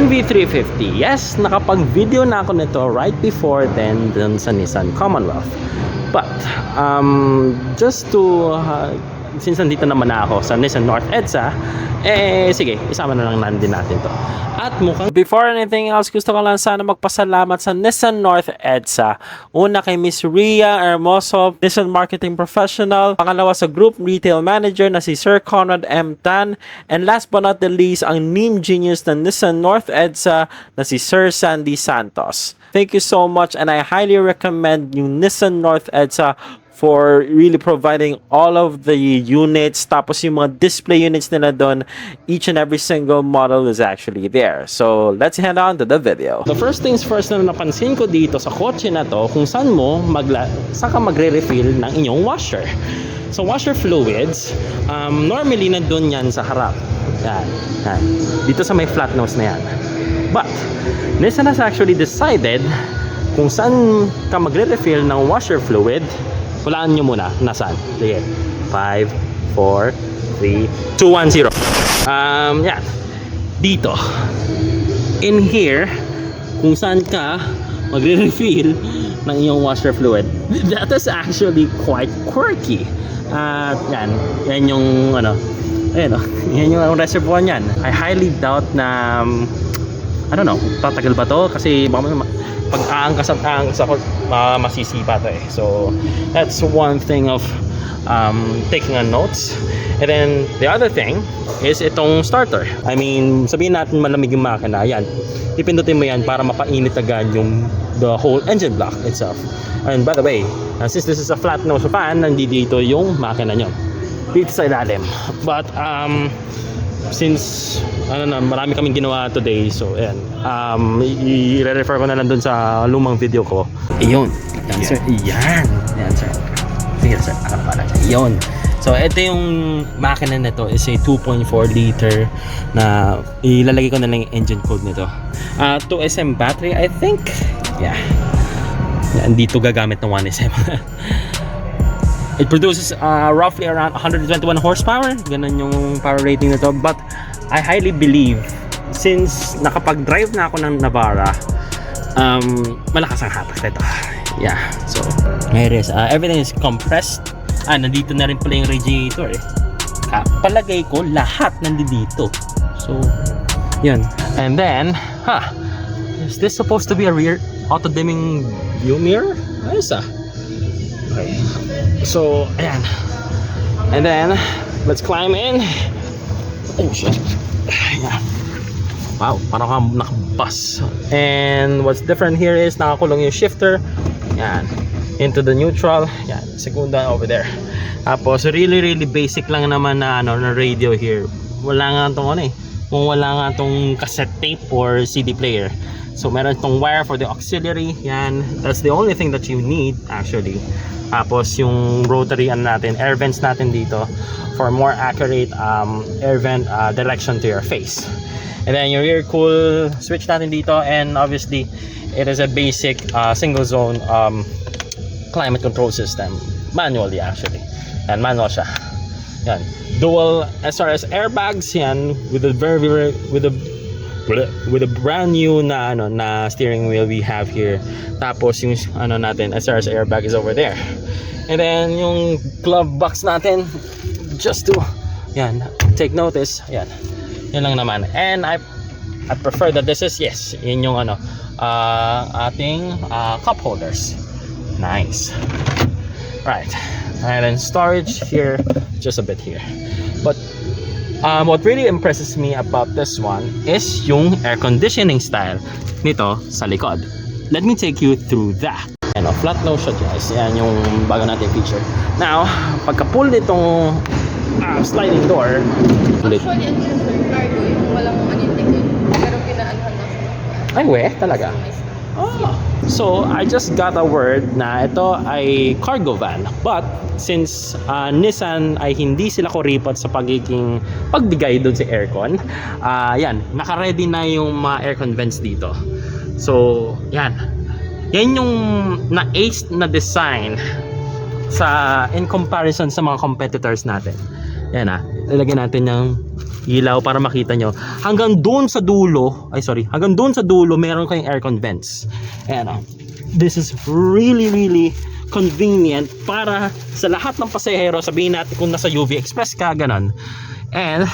NV350. Yes, nakapag-video na ako nito right before then dun sa Nissan Commonwealth. But, um, just to, uh, since nandito naman na ako sa Nissan North EDSA, eh, sige, isama na lang nandin natin to. At mukhang... Before anything else, gusto ko lang sana magpasalamat sa Nissan North EDSA. Una kay Miss Ria Hermoso, Nissan Marketing Professional. Pangalawa sa Group Retail Manager na si Sir Conrad M. Tan. And last but not the least, ang meme genius ng Nissan North EDSA na si Sir Sandy Santos. Thank you so much and I highly recommend yung Nissan North EDSA for really providing all of the units tapos yung mga display units nila doon each and every single model is actually there. So let's head on to the video. The first things first na napansin ko dito sa kotse na to kung saan mo magla saan ka magre-refill ng inyong washer. So washer fluids um, normally nandun yan sa harap. Yan, yan. dito sa may flat nose na yan. But Nissan has actually decided kung saan ka magre-refill ng washer fluid Hulaan nyo muna. Nasaan? Sige. 5, 4, 3, 2, 1, 0. Um, yan. Dito. In here, kung saan ka magre-refill ng iyong washer fluid. That is actually quite quirky. At yan. Yan yung ano. Ayan o. Yan yung reservoir niyan. I highly doubt na um, I don't know, tatagal ba to? Kasi baka ma- pag aangkas at aangkas ako, ma- masisipa to eh. So, that's one thing of um, taking on notes. And then, the other thing is itong starter. I mean, sabihin natin malamig yung makina, yan. Ipindutin mo yan para mapainit agad yung the whole engine block itself. And by the way, uh, since this is a flat nose fan, nandito yung makina nyo. Dito sa ilalim. But, um, since ano na marami kaming ginawa today so ayan. Um i-refer ko na lang dun sa lumang video ko. Ayun yan sir. Yan. Yan sir. Sige sir. Ano pala ayun so ito yung makina nito. Is a 2.4 liter na ilalagay ko na lang yung engine code nito. Uh, 2SM battery I think. Yeah. Yan dito gagamit ng 1SM It produces uh, roughly around 121 horsepower. Ganun yung power rating nito. But I highly believe since nakapag-drive na ako ng Navara, um, malakas ang hatak nito. Yeah. So, here is. Uh, everything is compressed. Ah, nandito na rin pala yung radiator eh. Ah, palagay ko lahat nandito. So, yun. And then, huh, is this supposed to be a rear auto-dimming view mirror? Ayos ah. So, ayan. And then, let's climb in. Oh, shit. Ayan. Wow, parang ka nakabus. And what's different here is nakakulong yung shifter. Yan. Into the neutral. Yan. Segunda over there. Tapos, really, really basic lang naman na, ano, na radio here. Wala nga itong ano eh. Kung wala nga itong cassette tape or CD player. So, meron itong wire for the auxiliary. Yan. That's the only thing that you need actually. Tapos yung rotary ano natin, air vents natin dito for more accurate um, air vent uh, direction to your face. And then yung rear cool switch natin dito and obviously it is a basic uh, single zone um, climate control system. Manually actually. Yan, manual siya. Yan. Dual SRS airbags yan with a very, very with a with a, brand new na ano na steering wheel we have here. Tapos yung ano natin SRS airbag is over there. And then yung glove box natin just to yan take notice yan. Yan lang naman. And I I prefer that this is yes yun yung ano uh, ating uh, cup holders. Nice. Right and then storage here just a bit here but um, what really impresses me about this one is yung air conditioning style nito sa likod. Let me take you through that. Ano, flat nose siya guys. Yan yung bago natin feature. Now, pagka pull nitong ah, sliding door, ulit. Actually, ang sensor cargo, yung walang anintikod. Pero pinaanuhan lang sa Ay, we, talaga. Ah. So, I just got a word na ito ay cargo van. But, since uh, Nissan ay hindi sila kuripot sa pagiging pagbigay doon sa aircon, ah yan, naka-ready na yung mga aircon vents dito. So, yan. Yan yung na-ace na design sa in comparison sa mga competitors natin. Yan ah. Lalagyan natin ng ilaw para makita nyo. Hanggang doon sa dulo, ay sorry, hanggang doon sa dulo, meron kayong aircon vents. Ayan o. This is really, really convenient para sa lahat ng pasahero, sabihin natin kung nasa UV Express ka, ganon. And,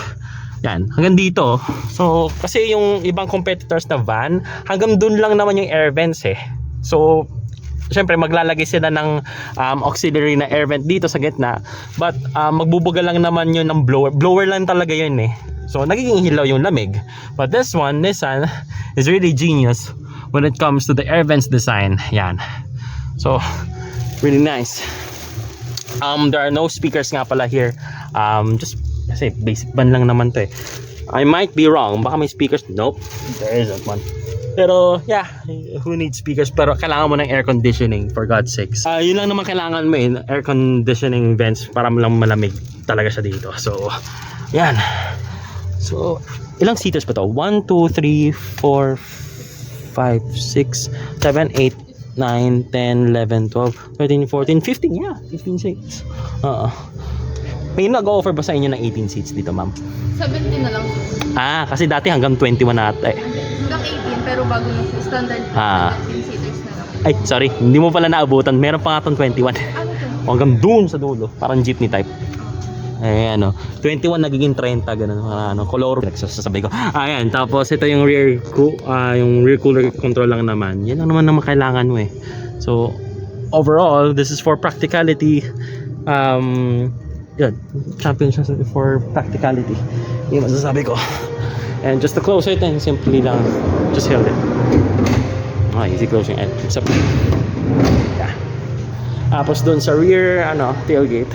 yan, hanggang dito. So, kasi yung ibang competitors na van, hanggang doon lang naman yung air vents eh. So, syempre maglalagay sila ng um, auxiliary na air vent dito sa gitna. But um, magbubuga lang naman yun ng blower. Blower lang talaga yun eh. So, nagiging hilaw yung lamig. But this one, Nissan, is really genius when it comes to the air vents design. Yan. So, really nice. Um, there are no speakers nga pala here. Um, just kasi basic ban lang naman to eh. I might be wrong. Baka may speakers. Nope. There isn't one. Pero yeah, who needs speakers? Pero kailangan mo ng air conditioning for God's sakes. Ah, yun lang naman kailangan mo eh, air conditioning vents para lang malamig talaga siya dito. So, yan. So, ilang seaters ba to? 1, 2, 3, 4, 5, 6, 7, 8, 9, 10, 11, 12, 13, 14, 15. Yeah, 15 seats. Oo. May nag-offer ba sa inyo ng 18 seats dito, ma'am? 17 na lang. Ah, kasi dati hanggang 21 na ata eh. Hanggang 18 pero bago na. Standard Ah. 10 seaters na lang. Ay, sorry. Hindi mo pala naabutan. Meron pa nga itong 21. Ano to? O, hanggang doon sa dulo. Parang jeepney type. Eh, ano. 21 nagiging 30. Ganun. Mga ano. Color. Nagsasabi ko. Ayan. Tapos, ito yung rear, coo- ah, yung rear cooler control lang naman. Yan lang naman naman kailangan mo eh. So, overall, this is for practicality. Um, yun. Champion siya for practicality. Yung masasabi ko. And just to close it, and simply lang, just hold it. Ah, easy closing. And, sa Yeah. Tapos doon sa rear, ano, tailgate.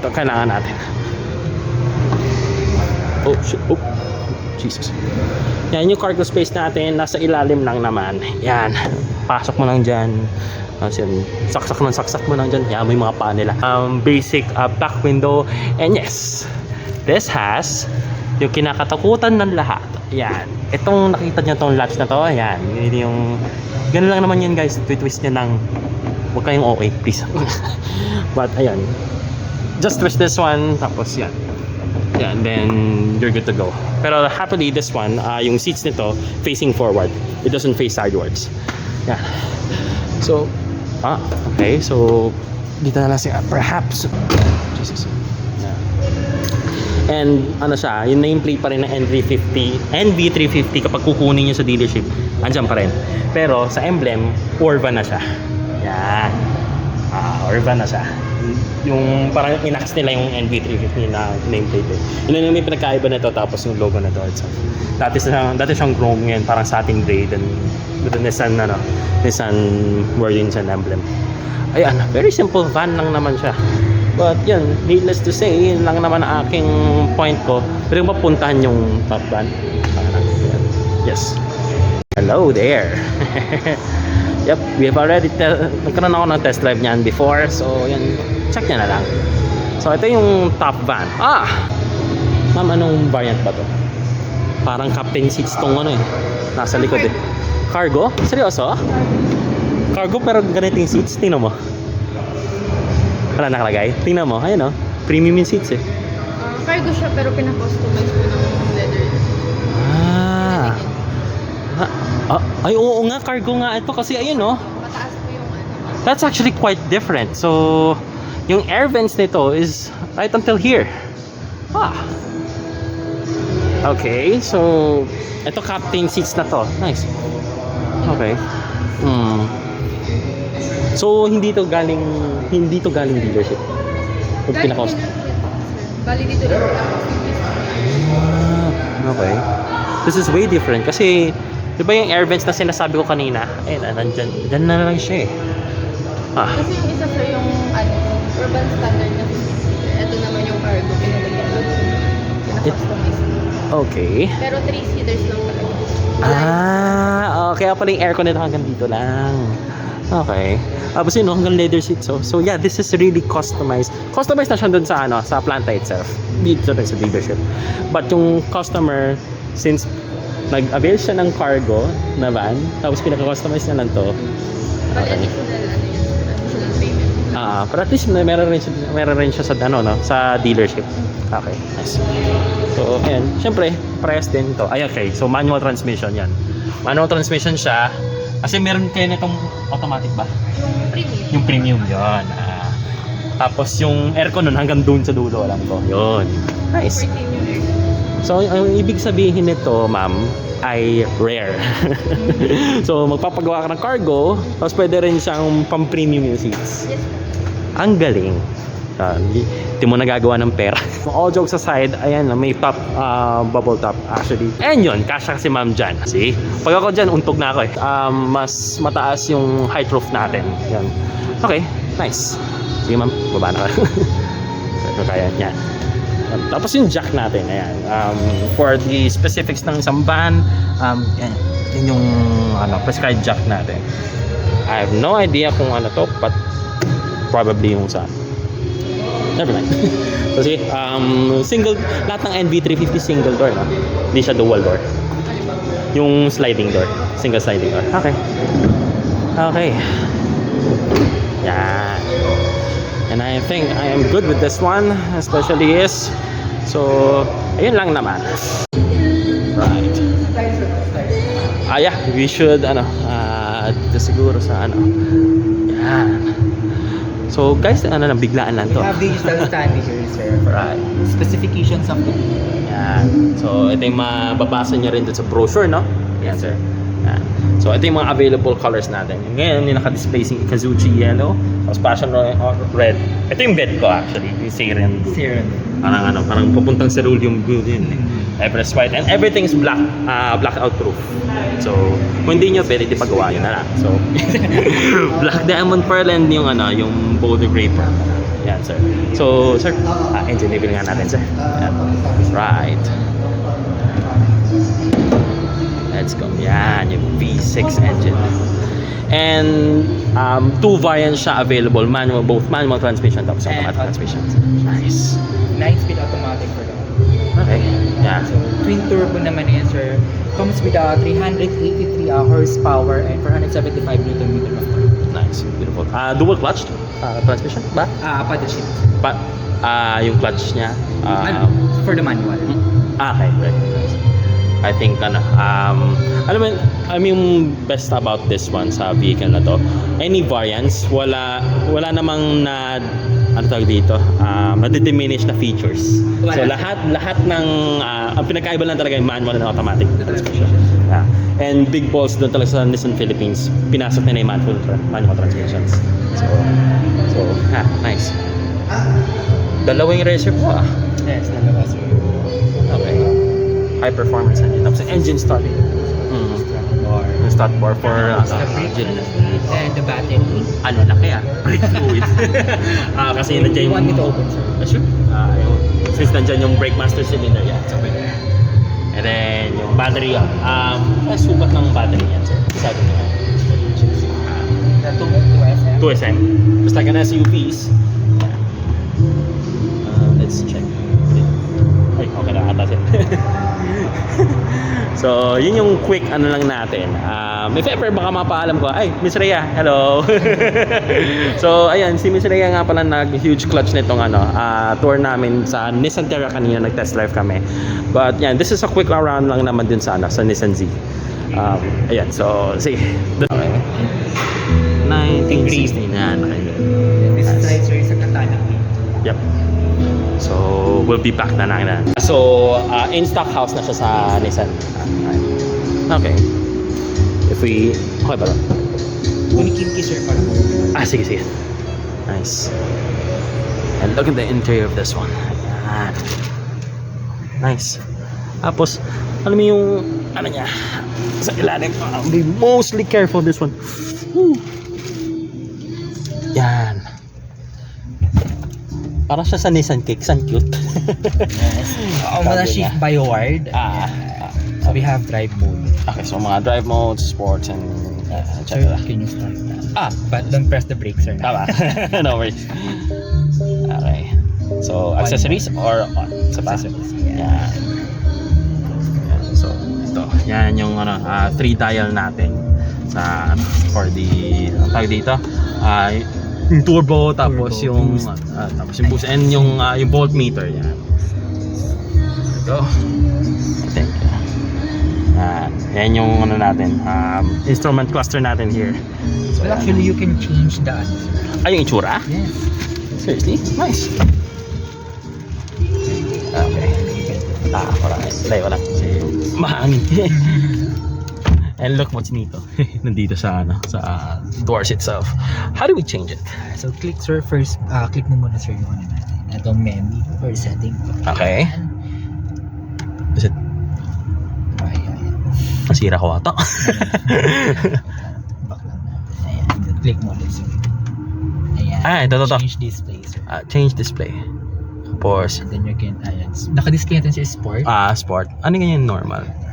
Ito kailangan natin. Oh, shit. Oh. Jesus. Yan yung cargo space natin. Nasa ilalim lang naman. Yan. Pasok mo lang dyan. Tapos yun, saksak ng saksak mo lang dyan. Yan, may mga paa nila. Um, basic uh, back window. And yes, this has yung kinakatakutan ng lahat. Yan. Itong nakita niyo tong latch na to. Yan. Yun yung... Ganun lang naman yan guys. Twist niya ng... Huwag kayong okay, please. But ayan. Just twist this one. Tapos yan. Yan. Then you're good to go. Pero happily this one, ah, yung seats nito facing forward. It doesn't face sidewards. Yan. So, ah, okay. So, dito na lang siya. Perhaps. Jesus. Yeah. And ano siya, yung nameplate pa rin ng N350, NV350 kapag kukunin niyo sa dealership, andyan pa rin. Pero sa emblem, Orva na siya. Yan. Ah, Orva na siya. Yung parang inax nila yung NV350 na nameplate eh. Yun lang may pinagkaiba nito tapos yung logo na to. It's, dati, siyang, dati siyang chrome ngayon, parang satin gray. Then with the Nissan, ano, Nissan wording sa emblem. Ayan, very simple van lang naman siya. But yun, needless to say, yun lang naman ang aking point ko. Pero yung mapuntahan yung top van. Yes. Hello there. yep, we have already te- nagkaroon ako ng test drive niyan before. So, yan, check niya na lang. So, ito yung top van. Ah! Ma'am, anong variant ba to? Parang captain seats tong ano eh. Nasa likod eh. Cargo? Seryoso? Cargo pero ganito seats. Tingnan mo. Wala nakalagay. Tingnan mo. Ayun oh. Premium yung seats eh. Cargo siya pero pinakustomize ko ng leather. Ah. Ah, ay, oo nga. Cargo nga ito kasi ayun oh. Mataas po yung ano. That's actually quite different. So, yung air vents nito is right until here. Ah. Okay, so ito captain seats na to. Nice. Okay. Hmm. So hindi to galing hindi to galing dealership. Pinakos. pinag- Bali dito lang Ah, okay. This is way different kasi 'di ba yung air vents na sinasabi ko kanina? Ayun, ah, nandyan, dyan na lang siya eh. Ah, Kasi yung isa sir yung ano, urban standard na 50 seater. Ito naman yung cargo, pinalagyan lang. Okay. Pero 3 seaters lang talaga. Ah, oh, kaya pala yung aircon nito hanggang dito lang. Okay. Tapos yun, no, hanggang leather seats. So, so yeah, this is really customized. Customized na siya dun sa, ano, sa planta itself. Dito rin sa dealership. But yung customer, since nag-avail siya ng cargo na van, tapos pinaka-customize niya lang to. Okay. additional ano yun, sir, additional payment. Ah, pero at least may- meron rin siya, meron rin siya sa ano no, sa dealership. Okay, nice. So, ayan, syempre, parehas din to. Ay, okay. So, manual transmission 'yan. Manual transmission siya. Kasi meron kayo nitong automatic ba? Yung premium. Yung premium 'yon. Ah, tapos yung aircon nun hanggang doon sa dulo alam ko. 'Yon. Nice. Premium air. So, ang ibig sabihin nito, ma'am, ay rare. so, magpapagawa ka ng cargo, tapos pwede rin siyang pang-premium yung seats. Yes. Ang galing. Uh, hindi, hindi mo nagagawa ng pera. All jokes aside, ayan, may top, ah, bubble top actually. And yun, kasha si ma'am dyan. See? Pag ako dyan, untog na ako eh. Um, mas mataas yung height roof natin. Yan. Okay, nice. Sige ma'am, baba na ka. Kaya niya. Tapos yung jack natin, ayan. Um, for the specifics ng isang van, um, yan, yan yung ano, prescribed jack natin. I have no idea kung ano to, but probably yung sa Never mind. Kasi um, single, lahat ng NV350 single door, no? Hindi siya dual door. Yung sliding door. Single sliding door. Okay. Okay. Yan. And I think I am good with this one, especially is. So, ayun lang naman. Right. Ah, yeah, we should, ano, dito siguro sa, ano, yan. So, guys, ano lang, biglaan lang We to. have digital standing here, sir. Right. Specifications of the Yan. So, ito yung mababasa niya rin dun sa brochure, no? Yan, sir. Yan. So, ito yung mga available colors natin. Ngayon, yung naka-display si Kazuchi Yellow, tapos Passion Ro- Red. Ito yung bed ko, actually. Yung blue. Serum. Parang ano, parang papuntang cerulean blue din. Everest white. And everything's black, uh, blackout proof. So, kung hindi nyo, pwede di pagawa nyo na lang. So, black diamond pearl and yung ano, yung boulder gray pearl. Yan, sir. So, sir, uh, engine level nga natin, sir. Yan. Right. Let's go. Yan, yung V6 engine. And um, two variants siya available, manual, both manual transmission tapos And automatic transmission. Nice. 9-speed automatic for that. Okay. Yeah. So, twin turbo naman yan, sir. Comes with a 383 uh, horsepower and 475 Newton meter of torque. Nice. Beautiful. Ah, dual clutch uh, transmission ba? Ah, paddle shift. Pa ah yung clutch niya. Ah for the manual. ah, okay. Right. I think ano, um, alam mo, I mean, best about this one sa vehicle na to, any variants, wala, wala namang na, ano tawag dito, um, na-diminish na features. Wala. So lahat, lahat ng, ah, ang pinakaiba lang talaga yung manual and automatic transmission. Yeah. And big balls doon talaga sa Nissan Philippines, pinasok nila yung manual, manual transmissions. So, so, ha, nice. Dalawang eraser po ah. Yes, dalawa, sir. High performance engine. Tapos engine start. Mm. Or, Yung start bar for uh, the brake engine. fluid and the battery. Ano laki ah. Brake fluid. ah, kasi You nandiyan yung... want me to open, sir? Ah, sure. Ah, yung, since nandiyan yung brake master cylinder yan. So, pwede. And then, yung battery, um, ah, sukat ng battery yan, sir. Sabi niya. The 2 2SM. 2SM. Just like an SUVs. Yeah. Uh, let's check. Ay, okay na ata sir. so, yun yung quick ano lang natin. Um, if ever baka mapaalam ko, ay, Miss Rhea, hello. so, ayan, si Miss Rhea nga pala nag-huge clutch nitong ano, ah, tour namin sa Nissan Terra kanina, nag-test drive kami. But, yan, this is a quick around lang naman din sa, ano, sa Nissan Z. Um, ayan, so, see. Okay. 1916 yan. Okay. This sir, is a katana. Yep. So, we'll be back na lang na. So, uh, in stock house na siya sa Nissan. Okay. If we... Okay ba? Unikin key, sir, para po. Ah, sige, sige. Nice. And look at the interior of this one. Ayan. Nice. Tapos, alam mo yung, ano niya, sa ilalim, uh, be mostly careful this one. Woo. Para siya sa Nissan Kicks, ang cute. Yes. Sabi muna shift niya. by ward. Ah, So we have drive mode. Okay, so mga drive modes, sports, and uh, Sir, etc. can you start that? Ah, But don't press the brakes, sir. Tama. no worries. Okay. So, accessories or on? Sa pa? Accessories, Yan. Yan. So, ito. Yan yung ano, ah, three dial natin sa ano, for the ang tawag dito. Ah, turbo, tapos Turbo, yung boost. ah, tapos yung boost and yung ah, yung voltmeter yan. Go. Thank you. Ah, yan yung ano natin, um, instrument cluster natin here. So, Well, actually, you can change the ano. Ay, yung itsura? Yes. Seriously? Nice. Okay. Ah, wala. Wala. Mahangin. And look what's nito. Nandito sa ano, sa uh, doors itself. How do we change it? So, click sir first. ah click mo muna sir yung ano natin. Itong menu or setting. Okay. Is it Ayan. nasira ko ata? Back lang natin. Ayan. Click mo ulit sir. Ayan. Ah, ito, ito, ito. Change display sir. Ah, change display. Tapos, And then you can, ayan. Naka-display natin sa sport. ah, sport. Ano ganyan normal? Normal.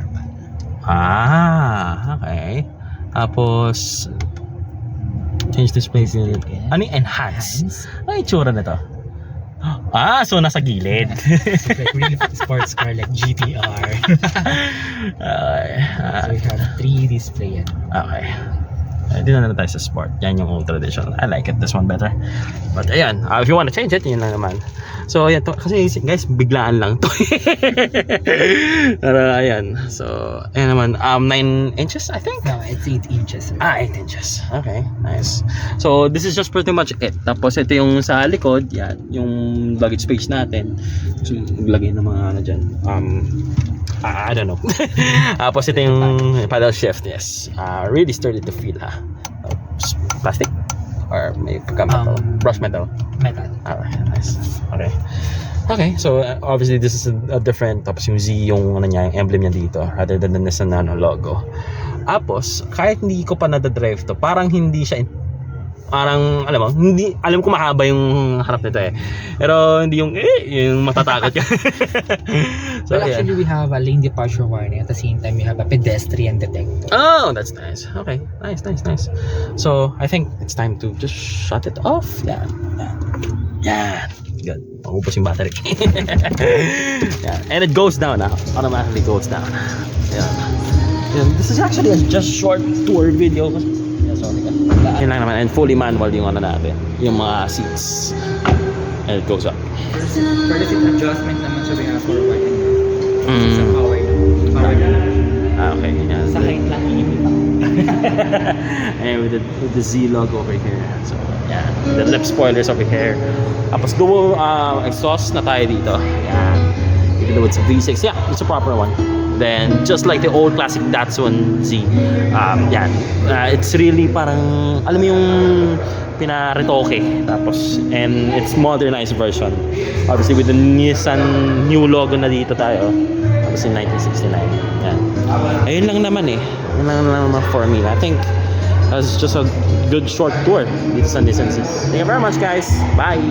Ah, okay. Tapos, change display. Okay. Ano yung enhance? Ano yung itsura nito? Ah, so nasa gilid. So, like real sports car like GTR. okay. ah, so we have three display yan. okay. Eh, Dito na lang tayo sa sport. Yan yung old traditional. I like it. This one better. But ayan, uh, if you want to change it, yun lang naman. So ayan, to, kasi guys, biglaan lang to. Pero ayan. So, ayan naman. Um, 9 inches, I think? No, it's 8 inches. Sir. Ah, 8 inches. Okay, nice. So, this is just pretty much it. Tapos, ito yung sa likod, yan, yung luggage space natin. So, maglagay ng mga ano dyan. Um, ah, I don't know. Tapos, ito yung paddle shift, yes. Uh, really sturdy to feel, ha. Oops, plastic? Or may pagka-metal? Um, Brush metal? Metal. Alright, nice. Okay. Okay, so uh, obviously this is a, a different, tapos yung Z yung ano niya, yung emblem niya dito, rather than the Nissan Nano logo. Tapos, kahit hindi ko pa nadadrive to, parang hindi siya, parang, alam mo, hindi, alam ko mahaba yung harap nito eh. Pero hindi yung, eh, yung matatakot ka. so, well, yeah. actually, we have a lane departure warning. At the same time, we have a pedestrian detector. Oh, that's nice. Okay, nice, nice, nice. So, I think it's time to just shut it off. Yeah, yeah, yeah. Good. Maubos yung battery. yeah. And it goes down now. Automatically goes down. Yeah. yeah. This is actually a just short tour video. Yeah. Yun lang naman. And fully manual yung ano natin. Yung mga seats. And it goes up. For the seat adjustment naman, forward and back. Mm. Sa power na. Power na. Ah, okay. Yeah. Sa height lang, ako. and with the, with the Z logo over here. So, yeah. The lip spoilers over here. Tapos dual uh, exhaust na tayo dito. Yan. Even though it's a V6. Yeah, it's a proper one. Then, just like the old classic Datsun Z. Um, yan. Uh, it's really parang, alam mo yung pinaretoke. Tapos, and it's modernized version. Obviously, with the Nissan new logo na dito tayo. Tapos in 1969. Yan. Ayun lang naman eh. Ayun lang naman for me. I think that's just a good short tour dito sa Nissan City. Thank you very much guys. Bye!